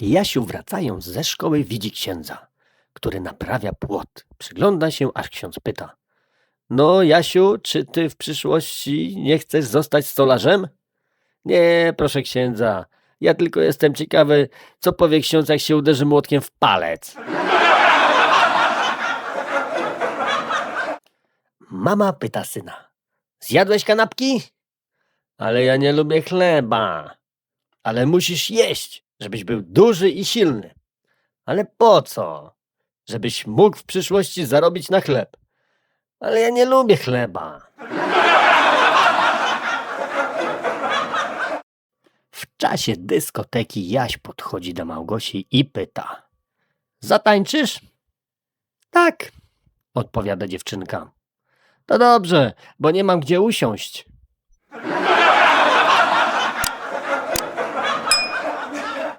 Jasiu wracając ze szkoły widzi księdza, który naprawia płot. Przygląda się, aż ksiądz pyta. No, Jasiu, czy ty w przyszłości nie chcesz zostać stolarzem? Nie, proszę księdza. Ja tylko jestem ciekawy, co powie ksiądz, jak się uderzy młotkiem w palec. Mama pyta syna. Zjadłeś kanapki? Ale ja nie lubię chleba. Ale musisz jeść, żebyś był duży i silny. Ale po co? Żebyś mógł w przyszłości zarobić na chleb. Ale ja nie lubię chleba. W czasie dyskoteki Jaś podchodzi do Małgosi i pyta. Zatańczysz? Tak, odpowiada dziewczynka. To dobrze, bo nie mam gdzie usiąść.